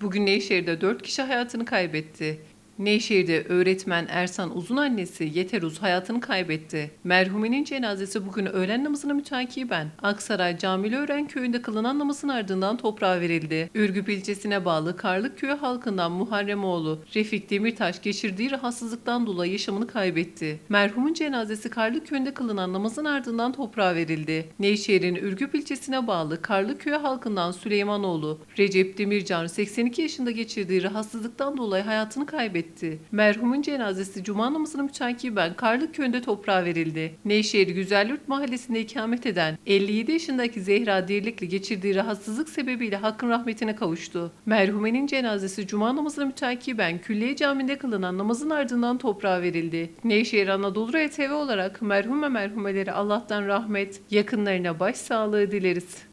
Bugün Nevşehir'de 4 kişi hayatını kaybetti. Nevşehir'de öğretmen Ersan Uzun annesi Yeter Uz hayatını kaybetti. Merhumenin cenazesi bugün öğlen namazına mütakiben Aksaray Camiliören köyünde kılınan namazın ardından toprağa verildi. Ürgüp ilçesine bağlı Karlık köyü halkından Muharremoğlu Refik Demirtaş geçirdiği rahatsızlıktan dolayı yaşamını kaybetti. Merhumun cenazesi Karlık köyünde kılınan namazın ardından toprağa verildi. Nevşehir'in Ürgüp ilçesine bağlı Karlık köyü halkından Süleymanoğlu Recep Demircan 82 yaşında geçirdiği rahatsızlıktan dolayı hayatını kaybetti. Merhumun cenazesi cuma namazına mütakiben Karlık köyünde toprağa verildi. Nevşehir Güzelyurt mahallesinde ikamet eden 57 yaşındaki Zehra Dirlikli geçirdiği rahatsızlık sebebiyle hakkın rahmetine kavuştu. Merhumenin cenazesi cuma namazına mütakiben Külliye Camii'nde kılınan namazın ardından toprağa verildi. Nevşehir Anadolu RTV olarak merhum ve merhumeleri Allah'tan rahmet, yakınlarına başsağlığı dileriz.